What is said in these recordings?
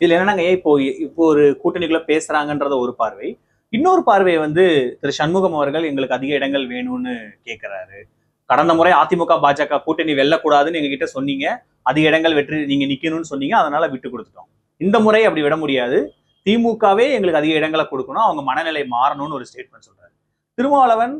இதுல என்னன்னாங்க? ஏன் இப்போ இப்போ ஒரு கூட்டணிக்குள்ள பேசுறாங்கன்றத ஒரு பார்வை. இன்னொரு பார்வையை வந்து திரு சண்முகம் அவர்கள் எங்களுக்கு அதிக இடங்கள் வேணும்னு கேட்கிறாரு கடந்த முறை அதிமுக பாஜக கூட்டணி வெல்லக்கூடாதுன்னு எங்ககிட்ட சொன்னீங்க. அதிக இடங்கள் வெற்றி நீங்க நிக்கணும்னு சொன்னீங்க. அதனால விட்டு கொடுத்துட்டோம். இந்த முறை அப்படி விட முடியாது. திமுகவே எங்களுக்கு அதிக இடங்களை கொடுக்கணும். அவங்க மனநிலை மாறணும்னு ஒரு ஸ்டேட்மெண்ட் சொல்றாரு. திருமாவளவன்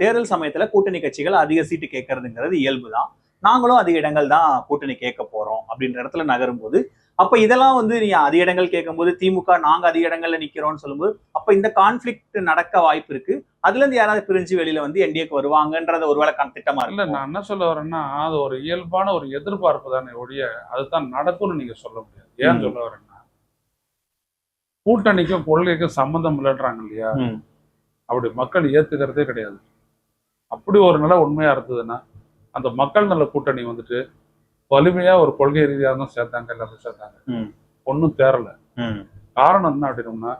தேர்தல் சமயத்துல கூட்டணி கட்சிகள் அதிக சீட்டு கேட்கறதுங்கிறது இயல்புதான். நாங்களும் அதிக இடங்கள் தான் கூட்டணி கேட்க போறோம் அப்படின்ற இடத்துல நகரும் போது அப்ப இதெல்லாம் வந்து நீ அதிக இடங்கள் கேட்கும்போது திமுக நாங்க அதிக இடங்கள்ல நிக்கிறோம்னு சொல்லும்போது அப்ப இந்த கான்ஃபிளிக்ட் நடக்க வாய்ப்பு இருக்கு. அதுல இருந்து யாராவது பிரிஞ்சு வெளியில வந்து என்டிஏக்கு வருவாங்கன்றத ஒருவேளை திட்டமா இல்ல நான் என்ன சொல்ல வரேன்னா அது ஒரு இயல்பான ஒரு எதிர்பார்ப்பு தானே ஒழிய அதுதான் நடக்கும்னு நீங்க சொல்ல முடியாது. ஏன். சொல்ல வரேன்னா கூட்டணிக்கும் கொள்கைக்கும் சம்மந்தம் இல்லைன்றாங்க இல்லையா. அப்படி மக்கள் ஏத்துக்கிறதே கிடையாது. அப்படி ஒரு நிலை உண்மையா இருந்ததுன்னா அந்த மக்கள் நல கூட்டணி வந்துட்டு வலிமையா ஒரு கொள்கை ரீதியாக தான் சேர்த்தாங்க எல்லாரும் சேர்த்தாங்க. ஒன்றும் தேரல. காரணம் என்ன அப்படின்னோம்னா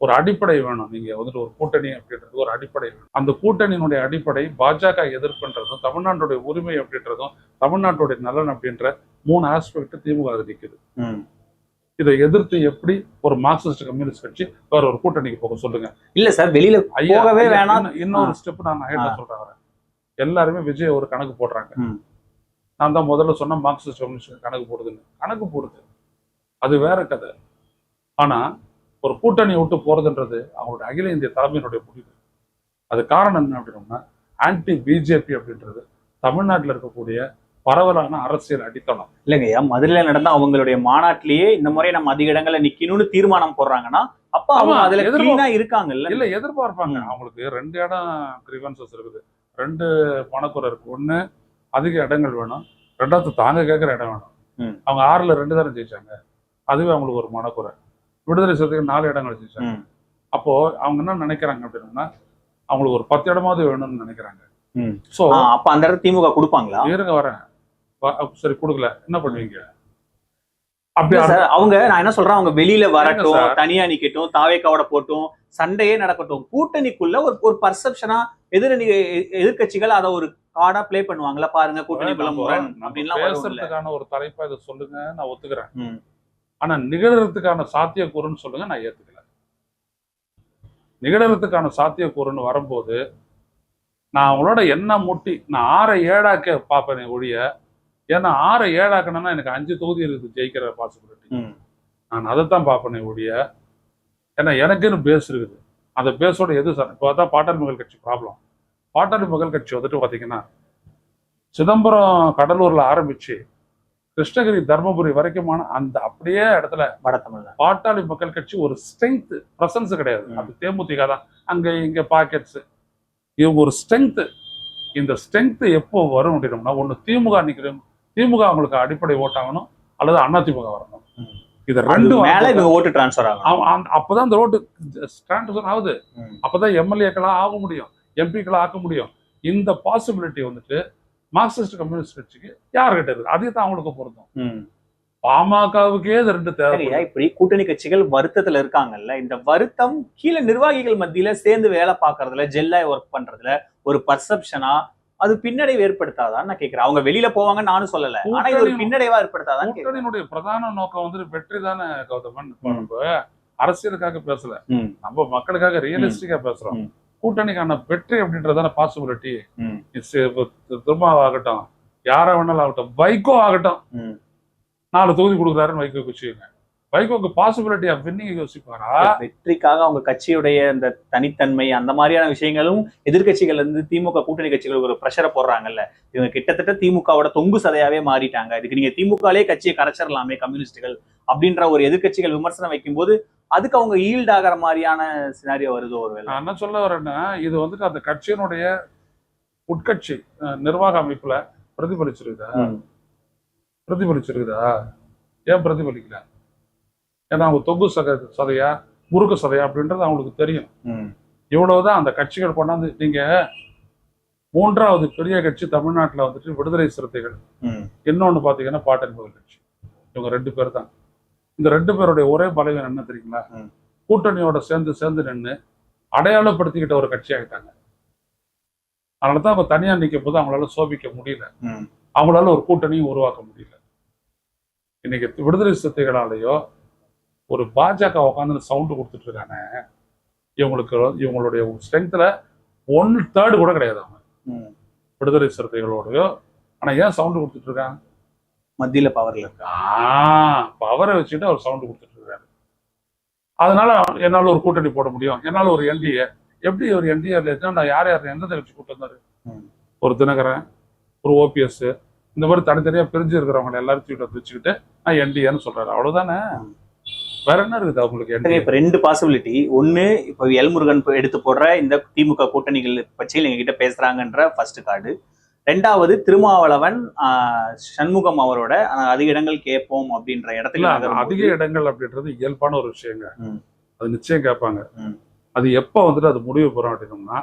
ஒரு அடிப்படை வேணும் நீங்க வந்துட்டு ஒரு கூட்டணி அப்படின்றது ஒரு அடிப்படை வேணும் அந்த கூட்டணியினுடைய அடிப்படை பாஜக எதிர்ப்புன்றதும் தமிழ்நாட்டுடைய உரிமை அப்படின்றதும் தமிழ்நாட்டுடைய நலன் அப்படின்ற மூணு ஆஸ்பெக்ட் திமுக ம். இதை எதிர்த்து எப்படி ஒரு மார்க்சிஸ்ட் கம்யூனிஸ்ட் கட்சி வேற ஒரு கூட்டணிக்கு போக சொல்லுங்க இல்ல சார் வெளியில போகவே வேணாம். இன்னொரு ஸ்டெப் நான் ஹைட்ல சொல்றேன். எல்லாருமே விஜய் ஒரு கணக்கு போடுறாங்க. நான் தான் முதல்ல சொன்ன மார்க்சிஸ்ட் கம்யூனிஸ்ட் கணக்கு போடுதுன்னு. கணக்கு போடுது. அது வேற கதை. ஆனா ஒரு கூட்டணி விட்டு போறதுன்றது அவங்களுடைய அகில இந்திய தலைமையினுடைய முடிவு. அது காரணம் என்ன அப்படின்னோம்னா ஆன்டி பிஜேபி அப்படின்றது தமிழ்நாட்டில் இருக்கக்கூடிய பரவலான அரசியல் அடித்தளம். இல்லைங்கய்யா மதுரையில நடந்த அவங்களுடைய மாநாட்டிலேயே இந்த முறை நம்ம அதிக இடங்கள்ல நிக்கணும்னு தீர்மானம் போடுறாங்கன்னா அப்ப அவங்க அதுல கிளீனா இருக்காங்கல்ல? இல்ல எதிர்பார்ப்பாங்க. அவங்களுக்கு ரெண்டு இடம் கிரிவன்சஸ் இருக்குது. ரெண்டு பணக்குறை இருக்கு ஒண்ணு அதிக இடங்கள் வேணும். ரெண்டாவது தாங்க கேட்குற இடம் வேணும். அவங்க ஆறுல ரெண்டு தானே ஜெயிச்சாங்க. அதுவே அவங்களுக்கு ஒரு மனக்குறை. விடுதலை சிறுத்தைகள் நாலு இடங்கள் ஜெயிச்சாங்க. அப்போ அவங்க என்ன நினைக்கிறாங்க அப்படின்னா அவங்களுக்கு ஒரு பத்து இடமாவது வேணும்னு நினைக்கிறாங்க. ஸோ அப்ப அந்த இடத்துல திமுக கொடுப்பாங்களா? இருங்க வரேன். சரி கொடுக்கல. என்ன பண்ணுவீங்க? அப்படி இல்ல சார் அவங்க நான் என்ன சொல்றேன் அவங்க வெளியில வரட்டும். தனியா நிக்கட்டும் தாவேக்காவோட போட்டும் சண்டையே நடக்கட்டும் கூட்டணிக்குள்ள ஒரு ஒரு பர்செப்ஷனா எதிரணி எதிர்க்கட்சிகள் அதை ஒரு கார்டா ப்ளே பண்ணுவாங்கல்ல பாருங்க முரண் நம்ம அப்படின்லாம் பேசுறதுக்கான ஒரு தலைப்பா இதை சொல்லுங்க நான் ஒத்துக்கிறேன். ஆனா நிகழறதுக்கான சாத்தியக்கூறுன்னு சொல்லுங்க நான் ஏத்துக்கல நிகழறதுக்கான சாத்தியக்கூறுன்னு வரும்போது நான் அவங்களோட என்ன முட்டி நான் ஆறை ஏழாக்க பார்ப்பேனே ஒழிய ஏன்னா ஆறை ஏழாக்கணும்னா எனக்கு அஞ்சு தொகுதி இருக்குது ஜெயிக்கிற பாசிபிலிட்டி. நான் அதைத்தான் பார்ப்பேனே ஒழிய ஏன்னா எனக்குன்னு பேஸ் இருக்குது. அந்த பேஸோட எது சார்? இப்போ தான் பாட்டாளி மக்கள் கட்சி ப்ராப்ளம் பாட்டாளி மக்கள் கட்சி வந்துட்டு பார்த்தீங்கன்னா சிதம்பரம் கடலூர்ல ஆரம்பிச்சு கிருஷ்ணகிரி தர்மபுரி வரைக்குமான அந்த அப்படியே இடத்துல பாட்டாளி மக்கள் கட்சி ஒரு ஸ்ட்ரென்த் பிரசன்ஸ் கிடையாது. அது தேமுதிக தான். அங்க இங்க பாக்கெட்ஸ் இவங்க ஒரு ஸ்ட்ரென்த் இந்த ஸ்ட்ரென்த் எப்போ வரும் அப்படின்னோம்னா ஒண்ணு திமுக நிக்கிறோம் திமுக அவங்களுக்கு அடிப்படை ஓட்டாகணும் அல்லது அதிமுக வரணும். இது மேல இவங்க ஓட்டு டிரான்ஸ்ஃபர் ஆகும் அந்த- அப்பதான் இந்த ரோட்டு ஸ்டாண்ட் ஆகுது. அப்பதான் எம்எல்ஏக்களா ஆக முடியும் எம்பிக்களா ஆக்க முடியும். இந்த பாசிபிலிட்டி வந்துட்டு மார்க்சிஸ்ட் கம்யூனிஸ்ட் கட்சிக்கு யார்கிட்ட இருக்கு? அதே தான் அவங்களுக்கு பொருந்தும். பாமகவுக்கே இது ரெண்டு தேவை சரியா? இப்படி கூட்டணி கட்சிகள் வருத்தத்துல இருக்காங்கல்ல இந்த வருத்தம் கீழே நிர்வாகிகள் மத்தியில சேர்ந்து வேலை பார்க்கறதுல ஜெல்லா ஒர்க் பண்றதுல ஒரு பர்செப்ஷனா அது பின்னடைவு ஏற்படுத்தாதான்னு நான் கேக்குறேன். அவங்க வெளியில போவாங்கன்னு நானும் சொல்லல. ஆனா இது ஒரு பின்னடைவா ஏற்படுத்தாதான்னு கேக்குறேன். கூட்டணியினுடைய பிரதான நோக்கம் வந்துட்டு வெற்றி தானே கௌதமன்? அரசியலுக்காக பேசல. நம்ம மக்களுக்காக ரியலிஸ்டிக்கா பேசுறோம். கூட்டணிக்கான வெற்றி அப்படின்றதான பாசிபிலிட்டி ம். திருமாவா ஆகட்டும் யாரா வேணாலும் ஆகட்டும். வைகோ ஆகட்டும். நாலு தொகுதி கொடுக்குறாருன்னு வைகோ வச்சுக்கோங்க வைகோக்கு பாசிபிலிட்டி ஆஃப் வின்னிங் யோசிப்பாரா? வெற்றிக்காக அவங்க கட்சியுடைய அந்த தனித்தன்மை அந்த மாதிரியான விஷயங்களும் எதிர்க்கட்சிகள் இருந்து திமுக கூட்டணி கட்சிகளுக்கு ஒரு ப்ரெஷரை போடுறாங்கல்ல. இவங்க கிட்டத்தட்ட திமுகவோட தொங்கு சதையாவே மாறிட்டாங்க. இதுக்கு நீங்க திமுகலே கட்சியை கரைச்சிடலாமே கம்யூனிஸ்டுகள் அப்படின்ற ஒரு எதிர்க்கட்சிகள் விமர்சனம் வைக்கும்போது அதுக்கு அவங்க ஈல்ட் ஆகிற மாதிரியான சினாரியோ வருதோ ஒரு நான் என்ன சொல்ல வரேன்னா இது வந்துட்டு அந்த கட்சியினுடைய உட்கட்சி நிர்வாக அமைப்புல பிரதிபலிச்சிருக்குதா? பிரதிபலிச்சிருக்குதா? ஏன் பிரதிபலிக்கல? ஏன்னா அவங்க தொங்கு சக சதையா முறுக்கு சதையா அப்படின்றது அவங்களுக்கு தெரியும். இவ்வளவுதான் அந்த கட்சிகள் கொண்டாந்து நீங்க மூன்றாவது பெரிய கட்சி தமிழ்நாட்டுல வந்துட்டு விடுதலை சிறுத்தைகள். இன்னொன்னு பாத்தீங்கன்னா பாட்டன் முதல் கட்சி. இவங்க ரெண்டு பேர் தான். இந்த ரெண்டு பேருடைய ஒரே பலவீனம் என்ன தெரியுங்களா. கூட்டணியோட சேர்ந்து சேர்ந்து நின்று அடையாளப்படுத்திக்கிட்ட ஒரு கட்சி ஆகிட்டாங்க அதனால தான் அவங்க தனியா நிற்கும் போது அவங்களால சோபிக்க முடியல. அவங்களால ஒரு கூட்டணியும் உருவாக்க முடியல. இன்னைக்கு விடுதலை சிறுத்தைகளாலேயோ ஒரு பாஜக உட்காந்து சவுண்டு கொடுத்துட்டு இருக்கானே இவங்களுக்கு இவங்களுடைய ஸ்ட்ரென்த்ல ஒன் தேர்டு கூட கிடையாது அவங்க. விடுதலை சிறுத்தைகளோடயோ ஆனா ஏன் சவுண்டு கொடுத்துட்டு இருக்காங்க மத்தியில பவர்ல இருக்கு? பவரை வச்சுட்டு அவர் சவுண்டு கொடுத்துட்டு இருக்காரு அதனால என்னால ஒரு கூட்டணி போட முடியும். என்னால ஒரு என்டிஏ எப்படி ஒரு என்டிஏ நான் யார் யார் எந்தெந்த கட்சி ம். ஒரு தினகரன் ஒரு ஓபிஎஸ் இந்த மாதிரி தனித்தனியா பிரிஞ்சு இருக்கிறவங்க எல்லாரும் தூக்கிட்டு வச்சுக்கிட்டு நான் என்டிஏன்னு சொல்றாரு அவ்வளவுதானே? ம். வேற என்ன இருக்குது அவங்களுக்கு இப்ப ரெண்டு பாசிபிலிட்டி ஒண்ணு இப்ப எல்முருகன் எடுத்து போடுற இந்த திமுக கூட்டணிகள் பற்றியில் எங்க கிட்ட பேசுறாங்கன்ற ஃபர்ஸ்ட் கார்டு ரெண்டாவது திருமாவளவன் சண்முகம் அவரோட அதிக இடங்கள் கேட்போம் அப்படின்ற இடத்துல அதிக இடங்கள் அப்படின்றது இயல்பான ஒரு விஷயங்க. அது நிச்சயம் கேட்பாங்க. அது எப்ப வந்துட்டு அது முடிவு பெறும் அப்படின்னோம்னா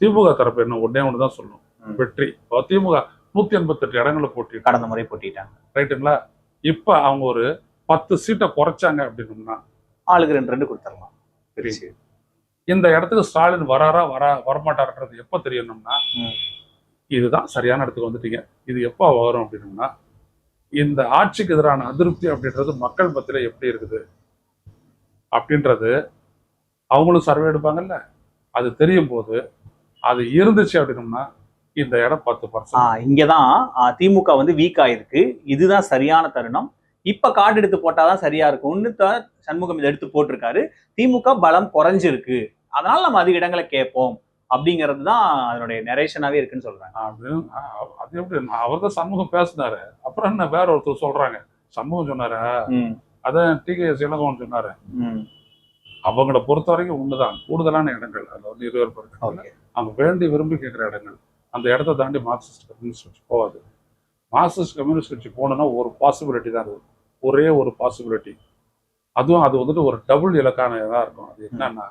திமுக தரப்பு என்ன ஒன்னே ஒன்று தான் சொல்லணும். வெற்றி. திமுக நூத்தி எண்பத்தெட்டு இடங்களை போட்டி கடந்த முறை போட்டிட்டாங்க. ரைட்டுங்களா? இப்ப அவங்க ஒரு பத்து சீட்டை குறைச்சாங்க அப்படின்னோம்னா ஆளுக்கு ரெண்டு ரெண்டு கொடுத்துடலாம். பிரிச்சு இந்த இடத்துக்கு ஸ்டாலின் வராரா வரா வரமாட்டாருன்றது எப்ப தெரியணும்னா. இதுதான் சரியான இடத்துக்கு வந்துட்டீங்க. இது எப்போ வரும் அப்படின்னோம்னா இந்த ஆட்சிக்கு எதிரான அதிருப்தி அப்படின்றது மக்கள் மத்தியில எப்படி இருக்குது? அப்படின்றது அவங்களும் சர்வே எடுப்பாங்கல்ல. அது தெரியும் போது அது இருந்துச்சு அப்படின்னோம்னா இந்த இடம் பத்து பர்சன்ட். ஆஹ் இங்கதான் ஆஹ், திமுக வந்து வீக் ஆயிருக்கு. இதுதான் சரியான தருணம். இப்ப கார்டு எடுத்து போட்டாதான் சரியா இருக்கும்னு தான் சண்முகம் இதை எடுத்து போட்டிருக்காரு. திமுக பலம் குறைஞ்சிருக்கு. அதனால நம்ம அதிக இடங்களை கேட்போம். அப்படிங்கிறது தான் அதனுடைய நெரேஷனாவே இருக்குன்னு சொல்றாங்க. அது எப்படி அவர் தான் சண்முகம் பேசினாரு. அப்புறம் என்ன வேற ஒருத்தர் சொல்றாங்க? சண்முகம் சொன்னாரு? அதான் டிகேஎஸ் இளங்கோவன் சொன்னாரு. அவங்கள பொறுத்த வரைக்கும் ஒண்ணுதான். கூடுதலான இடங்கள். அது வந்து இருவர். அவங்க வேண்டி விரும்பி கேட்குற இடங்கள். அந்த இடத்த தாண்டி மார்க்சிஸ்ட் கம்யூனிஸ்ட் போகாது. மார்க்சிஸ்ட் கம்யூனிஸ்ட் கட்சி போனோம்னா ஒரு பாசிபிலிட்டி தான் அது ஒரே ஒரு பாசிபிலிட்டி அதுவும் அது வந்துட்டு ஒரு டபுள் இலக்கான இதாக இருக்கும். அது என்னன்னா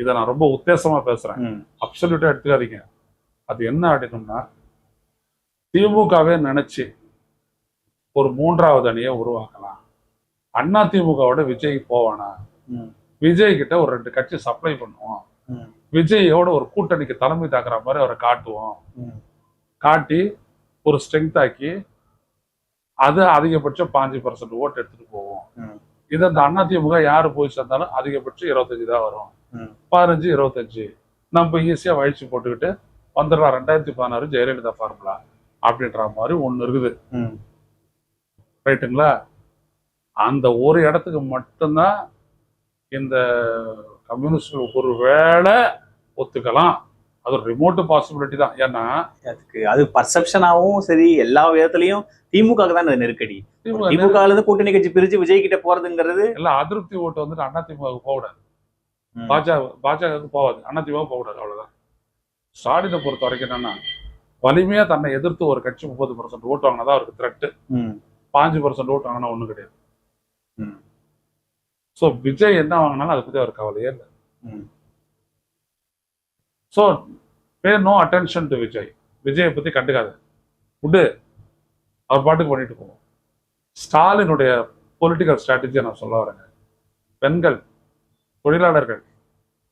இதை நான் ரொம்ப உத்தேசமா பேசுறேன். ம், அப்சல்யூட்டா எடுத்துக்காதீங்க. அது என்ன அப்படின்னோம்னா திமுகவே நினைச்சு ஒரு மூன்றாவது அணியை உருவாக்கலாம். அண்ணா திமுகவோட விஜய் போவானா? விஜய் கிட்ட ஒரு ரெண்டு கட்சி சப்ளை பண்ணுவோம். விஜயோட ஒரு கூட்டணிக்கு தலைமை தாக்குற மாதிரி அவரை காட்டுவோம். காட்டி ஒரு ஸ்ட்ரென்த் ஆக்கி அது அதிகபட்சம் பாஞ்சு பர்சன்ட் ஓட்டு எடுத்துட்டு போவோம். இது அந்த அதிமுக யாரு போய் சேர்ந்தாலும் அதிகபட்சம் இருபத்தஞ்சு தான் வரும். பதினஞ்சு இருபத்தஞ்சு. நம்ம ஈஸியா வழிச்சு போட்டுக்கிட்டு வந்துடலாம் ரெண்டாயிரத்தி பதினாறு ஜெயலலிதா ஃபார்முலா அப்படின்ற மாதிரி ஒண்ணு இருக்குது. ரைட்டுங்களா அந்த ஒரு இடத்துக்கு மட்டும்தான் இந்த கம்யூனிஸ்ட் ஒரு வேளை ஒத்துக்கலாம். அது ஒரு ரிமோட் பாசிபிலிட்டி தான். ஏன்னா அதுக்கு அது பர்செப்ஷனாவும் சரி எல்லா விதத்துலயும் திமுக தான் நெருக்கடி. திமுக திமுக இருந்து கூட்டணி கட்சி பிரிச்சு விஜய் கிட்ட போறதுங்கிறது எல்லாம் அதிருப்தி ஓட்டு வந்துட்டு அண்ணா திமுகவுக்கு போகக்கூடாது. பாஜக பாஜகவுக்கு போகாது. அண்ணா திமுக போகக்கூடாது அவ்வளவுதான். ஸ்டாலினை பொறுத்த வரைக்கும் என்னன்னா வலிமையா தன்னை எதிர்த்து ஒரு கட்சி முப்பது பர்சன்ட் ஓட்டு வாங்கினா தான் அவருக்கு த்ரெட்டு பாஞ்சு பர்சன்ட் ஓட்டு வாங்கினா ஒண்ணும் கிடையாது. ஸோ விஜய் என்ன வாங்கினாலும் அதை பத்தி அவர் கவலையே இல்லை. So pay no attention to Vijay விஜயை பத்தி கண்டுக்காத. விடு. அவர் பாட்டுக்கு பண்ணிட்டு போவோம் ஸ்டாலினுடைய பொலிட்டிக்கல் ஸ்ட்ராட்டஜியை நான் சொல்ல வரேங்க. பெண்கள் தொழிலாளர்கள்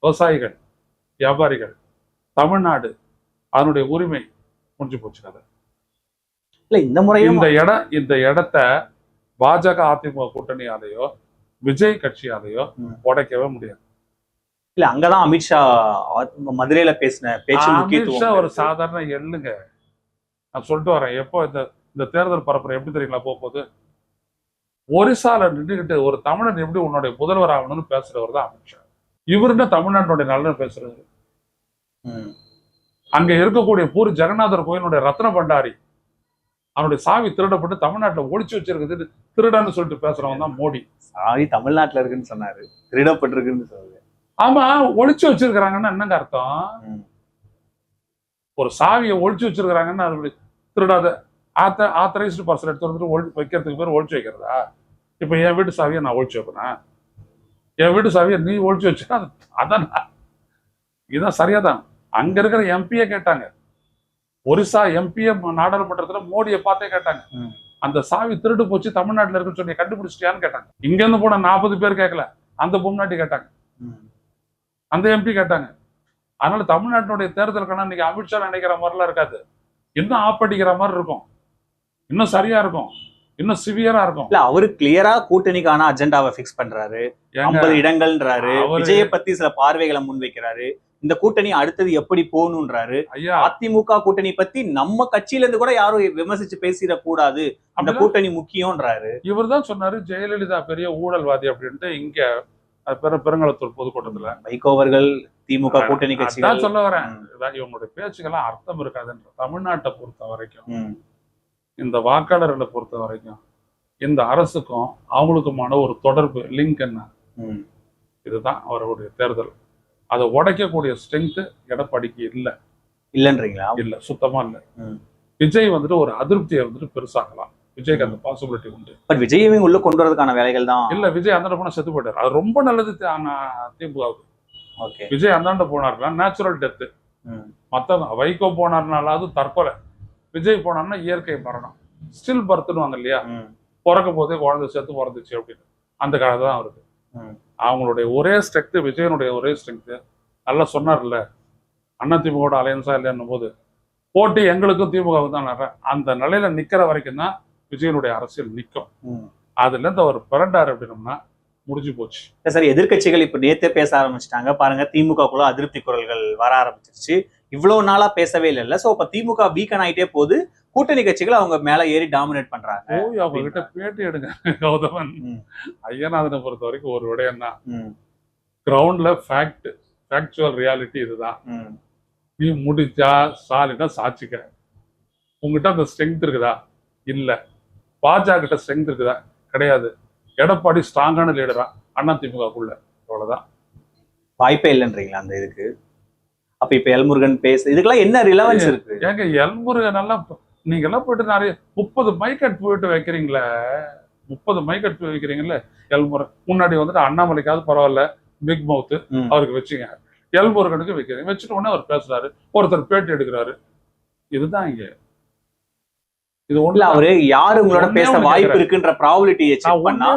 விவசாயிகள் வியாபாரிகள் தமிழ்நாடு அதனுடைய உரிமை முடிஞ்சு போச்சு கதை. இல்ல இந்த முறையும் இந்த இடம் இந்த இடத்த பாஜக அதிமுக கூட்டணியாலேயோ விஜய் கட்சியாலேயோ. உடைக்கவே முடியாது. இல்ல அங்கதான் அமித்ஷா மதுரையில பேசின பேச்சு முக்கியத்துவம் ஒரு சாதாரண எள்ளுங்க. நான் சொல்லிட்டு வரேன். எப்போ இந்த இந்த தேர்தல் பரப்புரை எப்படி தெரியுங்களா போக போகுது ஒரிசால நின்றுகிட்டு ஒரு தமிழன் எப்படி உன்னுடைய முதல்வர் ஆகணும்னு பேசுறவர் தான் அமித்ஷா இவர் என்ன தமிழ்நாட்டுடைய நலன் பேசுறது அங்க இருக்கக்கூடிய பூரி ஜெகநாதர் கோயிலுடைய ரத்ன பண்டாரி அவனுடைய சாவி திருடப்பட்டு தமிழ்நாட்டுல ஒளிச்சு வச்சிருக்குது திருடன்னு சொல்லிட்டு பேசுறவன் தான் மோடி. சாவி தமிழ்நாட்டுல இருக்குன்னு சொன்னாரு. திருடப்பட்டிருக்குன்னு சொல்லுது ஆமா ஒளிச்சு வச்சிருக்கிறாங்கன்னா என்னங்க அர்த்தம்? ஒரு சாவியை ஒளிச்சு வச்சிருக்கிறாங்கன்னா அது திருடாத ஆத்த ஆத்தரைஸ்டு பர்சன் எடுத்து வந்துட்டு ஒளி வைக்கிறதுக்கு பேர் ஒளிச்சு வைக்கிறதா? இப்போ என் வீட்டு சாவியை நான் ஒளிச்சு வைப்பேனா? என் வீட்டு சாவியை நீ ஒளிச்சு வச்சுன்னா அது அதான். இதுதான் சரியாதான். அங்க இருக்கிற எம்பியே கேட்டாங்க. ஒரிசா எம்பிஏ நாடாளுமன்றத்துல மோடியை பார்த்தே கேட்டாங்க. அந்த சாவி திருடு போச்சு தமிழ்நாட்டுல இருக்குன்னு சொல்லி கண்டுபிடிச்சிட்டியான்னு கேட்டாங்க. இங்க இருந்து போன நாற்பது பேர் கேட்கல அந்த பொம்நாட்டி கேட்டாங்க. அந்த எம்பி கேட்டாங்க. அதனால தமிழ்நாட்டினுடைய தேர்தலுக்கான இன்னைக்கு அமித்ஷா நினைக்கிற மாதிரிலாம் இருக்காது. இன்னும் ஆப்படிக்கிற மாதிரி இருக்கும். இன்னும் சரியா இருக்கும். இன்னும் சிவியரா இருக்கும். இல்ல அவரு கிளியரா கூட்டணிக்கான அஜெண்டாவை பிக்ஸ் பண்றாரு. ஐம்பது இடங்கள்ன்றாரு. விஜய பத்தி சில பார்வைகளை முன்வைக்கிறாரு. இந்த கூட்டணி அடுத்தது எப்படி போகணும்ன்றாரு அதிமுக கூட்டணி பத்தி நம்ம கட்சியில இருந்து கூட யாரும் விமர்சிச்சு பேசிடக் கூடாது அந்த கூட்டணி முக்கியம்ன்றாரு. இவர் தான் சொன்னாரு ஜெயலலிதா பெரிய ஊழல்வாதி அப்படின்ட்டு இங்க பெரு பெருங்களத்தூர் பொதுக்கூட்டத்துல. வைகோ அவர்கள் திமுக கூட்டணி அதான் கட்சிகள் சொல்ல வரேன். இவங்களுடைய பேச்சுக்கெல்லாம் அர்த்தம் இருக்காதுன்ற. தமிழ்நாட்டை பொறுத்த வரைக்கும் இந்த வாக்காளர்களை பொறுத்த வரைக்கும் இந்த அரசுக்கும் அவங்களுக்குமான ஒரு தொடர்பு லிங்க் என்ன. இதுதான் அவருடைய தேர்தல். அதை உடைக்கக்கூடிய ஸ்ட்ரென்த் எடப்பாடிக்கு இல்ல. இல்லன்றீங்களா? இல்ல சுத்தமா இல்ல. விஜய் வந்துட்டு ஒரு அதிருப்தியை வந்துட்டு பெருசாக்கலாம். விஜய்க்கு அந்த பாசிபிலிட்டி உண்டு. பட் விஜயவே உள்ள கொண்டு வரதுக்கான வேலைகள் தான். இல்ல விஜய் அந்தாண்ட போனா செத்து போயிட்டாரு. அது ரொம்ப நல்லது திமுகவுக்கு. ஓகே விஜய் அந்தாண்ட போனாருன்னா நேச்சுரல் டெத்து மத்தவங்க வைகோ போனார்னாலாவது தற்கொலை. விஜய் போனார்னா இயற்கை மரணம். ஸ்டில் பர்த்னுவாங்க இல்லையா? பிறக்கும் போதே குழந்தை சேர்த்து பிறந்துச்சு அப்படின்னு. அந்த காலத்து தான் அவருக்கு. அவங்களுடைய ஒரே ஸ்ட்ரென்த் விஜயனுடைய ஒரே ஸ்ட்ரென்த் நல்லா சொன்னார்ல அண்ணா திமுக அலையன்ஸா இல்லைன்னும் போது போட்டி எங்களுக்கும் திமுகவுக்கு தான் அந்த நிலையில நிக்கிற வரைக்கும் தான் விஜயனுடைய அரசியல் நிற்கும் அதுல இருந்து அவர் பிறண்டாரு அப்படின்னம்னா முடிஞ்சு போச்சு. சார் எதிர்க்கட்சிகள் இப்ப நேத்தே பேச ஆரம்பிச்சிட்டாங்க. பாருங்க திமுகக்குள்ள அதிருப்தி குரல்கள் வர ஆரம்பிச்சிருச்சு. இவ்வளவு நாளா பேசவே இல்லைல்ல சோ இப்ப திமுக வீக்கன் ஆயிட்டே போகுது. கூட்டணி கட்சிகள் அவங்க மேல ஏறி டாமினேட் பண்றாங்க. போய் அவங்க கிட்ட பேட்டி எடுங்க கௌதமன். ஐயநாதனை பொறுத்த வரைக்கும் ஒரு விடயம் தான் கிரவுண்ட்ல ஃபேக்ட் ஃபேக்சுவல் ரியாலிட்டி இதுதான். நீ முடிச்சா சாலினா சாட்சிக்க உங்ககிட்ட அந்த ஸ்ட்ரென்த் இருக்குதா? இல்ல. பாஜக கிட்ட ஸ்ட்ரென்த் இருக்குதா? கிடையாது. எடப்பாடி ஸ்ட்ராங்கான லீடரா அண்ணா திமுகக்குள்ள அவ்வளவுதான். வாய்ப்பே இல்லைன்றீங்களா அந்த இதுக்கு? அப்ப இப்ப எல்முருகன் பேச இதுக்கெல்லாம் என்ன ரிலவன்ஸ் இருக்கு? ஏங்க எல்முருகன் எல்லாம் நீங்க எல்லாம் போயிட்டு நிறைய முப்பது மைக்கெட் போயிட்டு வைக்கிறீங்களே? முப்பது மைக்கெட் போய் வைக்கிறீங்கல்ல எல்முருகன். முன்னாடி வந்துட்டு அண்ணாமலைக்காவது பரவாயில்ல பிக் மவுத். அவருக்கு வச்சுங்க. எல்முருகனுக்கு வைக்கிறீங்க. வச்சுட்டு உடனே அவர் பேசுறாரு. ஒருத்தர் பேட்டி எடுக்கிறாரு. இதுதான் இங்க இது ஒண்ணு அவரு யாரு உங்களோட பேச வாய்ப்பு. இருக்குன்ற ப்ராபபிலிட்டியை நான் செக் பண்ணா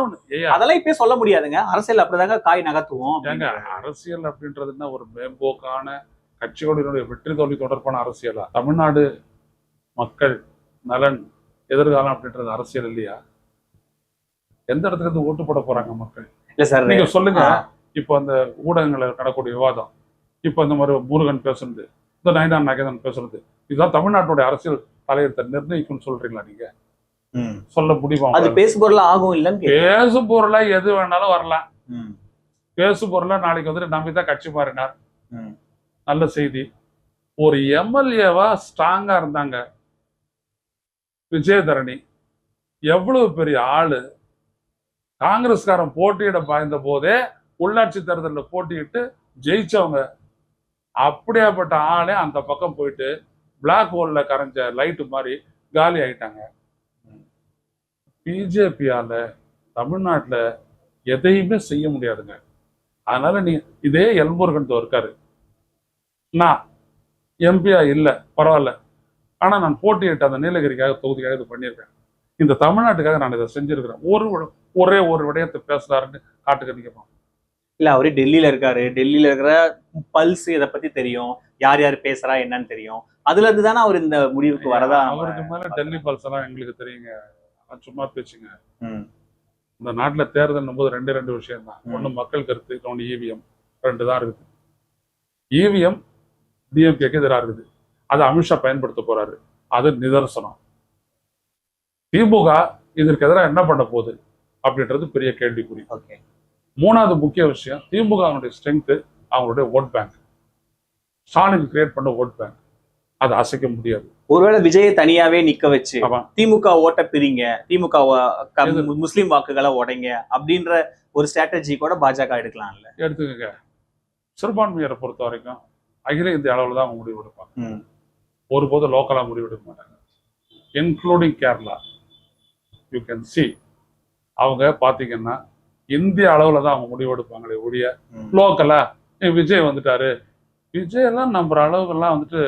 அதெல்லாம் இப்பயே சொல்ல முடியாதுங்க. அரசியல் அப்படிதாங்க காய் நகர்த்துவோம். அரசியல் அப்படின்றதுன்னா ஒரு மேம்போக்கான கட்சிகளினுடைய வெற்றி தோல்வி தொடர்பான அரசியலா? தமிழ்நாடு மக்கள் நலன் எதிர்காலம் அப்படின்றது அரசியல் இல்லையா? எந்த இடத்துல இருந்து ஓட்டு போட போறாங்க மக்கள்? இல்ல சார் நீங்க சொல்லுங்க. இப்போ அந்த ஊடகங்களில் நடக்கூடிய விவாதம். இப்போ இந்த மாதிரி முருகன் பேசுறது இந்த நயனா நகேதன் பேசுறது இதுதான் தமிழ்நாட்டுடைய அரசியல் தலையத்தை நிர்ணயிக்கும்னு சொல்றீங்களா நீங்க. சொல்ல முடியுமா அது? பேசு பொருளா ஆகும் இல்லன்னு. பேசு பொருளா எது வேணாலும் வரலாம். பேசு பொருளா நாளைக்கு வந்துட்டு நம்பிதான் கட்சி மாறினார். நல்ல செய்தி. ஒரு எம்எல்ஏவா ஸ்ட்ராங்கா இருந்தாங்க. விஜயதரணி. எவ்வளவு பெரிய ஆளு. காங்கிரஸ்காரன் போட்டியிட பாய்ந்த போதே உள்ளாட்சி தேர்தலில் போட்டியிட்டு ஜெயிச்சவங்க. அப்படியாப்பட்ட ஆளே அந்த பக்கம் போயிட்டு பிளாக் ஹோல்ல கரைஞ்ச லைட்டு மாதிரி காலி ஆயிட்டாங்க. பிஜேபியால தமிழ்நாட்டுல எதையுமே செய்ய முடியாதுங்க. அதனால நீ இதே எல்முருகன் இருக்காரு. நான் எம்பியா இல்லை பரவாயில்ல. ஆனா நான் போட்டியிட்ட அந்த நீலகிரிக்காக தொகுதிக்காக இது பண்ணியிருக்கேன். இந்த தமிழ்நாட்டுக்காக நான் இதை செஞ்சிருக்கிறேன். ஒரு ஒரே ஒரு விடயத்தை பேசுறாருன்னு காட்டுக்க நிற்கணும் இல்ல அவரு டெல்லியில இருக்காரு. டெல்லியில இருக்கிற பல்ஸ் இத பத்தி தெரியும். யார் யார் பேசுறா என்னன்னு தெரியும். அதுல இருந்து தானே அவர் இந்த முடிவுக்கு வரதா அவருக்கு மேல டெல்லி பல்ஸ் எல்லாம் எங்களுக்கு தெரியுங்க. சும்மா பேச்சுங்க. இந்த நாட்டுல தேர்தல் போது ரெண்டு ரெண்டு விஷயம் தான். ஒண்ணு மக்கள் கருத்து இன்னொன்னு இவிஎம் ரெண்டு தான் இருக்குது. இவிஎம் டிஎம்கேக்கு எதிராக இருக்குது. அதை அமித்ஷா பயன்படுத்த போறாரு. அது நிதர்சனம். திமுக இதற்கு எதிராக என்ன பண்ண போகுது? அப்படின்றது பெரிய கேள்விக்குறி. ஓகே. மூணாவது முக்கிய விஷயம் திமுகவுடைய ஸ்ட்ரென்த் அவங்களுடைய ஓட் பேங்க் ஸ்டாலின் கிரியேட் பண்ண ஓட் பேங்க் அதை அசைக்க முடியாது. ஒருவேளை விஜயை தனியாவே நிக்க வச்சு. திமுக ஓட்ட பிரிங்க திமுக? முஸ்லிம் வாக்குகளை உடைங்க அப்படின்ற ஒரு ஸ்ட்ராட்டஜி கூட பாஜக எடுக்கலாம்ல. எடுத்துக்கங்க. சிறுபான்மையரை பொறுத்த வரைக்கும் அகில இந்திய அளவில் தான் அவங்க முடிவு எடுப்பாங்க. ம், ஒருபோதும் லோக்கலாக முடிவெடுக்க மாட்டாங்க. Including Kerala you can see அவங்க பார்த்தீங்கன்னா இந்திய அளவில் தான் அவங்க முடிவெடுப்பாங்களே ஒழிய ம். லோக்கலா? விஜய் வந்துட்டாரு. விஜய் எல்லாம் நம்புற அளவுக்கெல்லாம் வந்துட்டு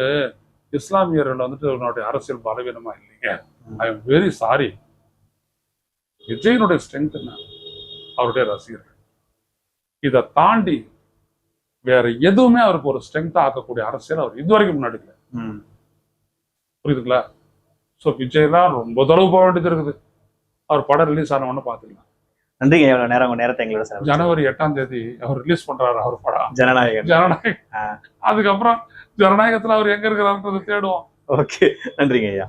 இஸ்லாமியர்கள் வந்துட்டு அவனுடைய அரசியல் பலவீனமா இல்லைங்க. ஐ எம் வெரி சாரி விஜயனுடைய ஸ்ட்ரென்த் என்ன? அவருடைய ரசிகர்கள். இதை தாண்டி வேற எதுவுமே அவருக்கு ஒரு ஸ்ட்ரென்த்தா ஆக்கக்கூடிய அரசியல் அவர் இதுவரைக்கும் முன்னாடி இல்லை. புரியுதுங்களா? ஸோ விஜய்லாம் ரொம்ப தொலைவு போக வேண்டியது இருக்குது. அவர் படம் ரிலீஸ் ஆனவொன்னு பார்த்துக்கலாம். நன்றிங்க எவ்வளவு நேரம் உங்க நேரத்தை எங்களோட செலவு ஜனவரி எட்டாம் தேதி அவர் ரிலீஸ் பண்றாரு அவர் படம். ஜனநாயகம் ஆ. அதுக்கப்புறம் ஜனநாயகத்துல அவர் எங்க இருக்கிறாருன்றதை தேடுவோம். ஓகே நன்றிங்க ஐயா.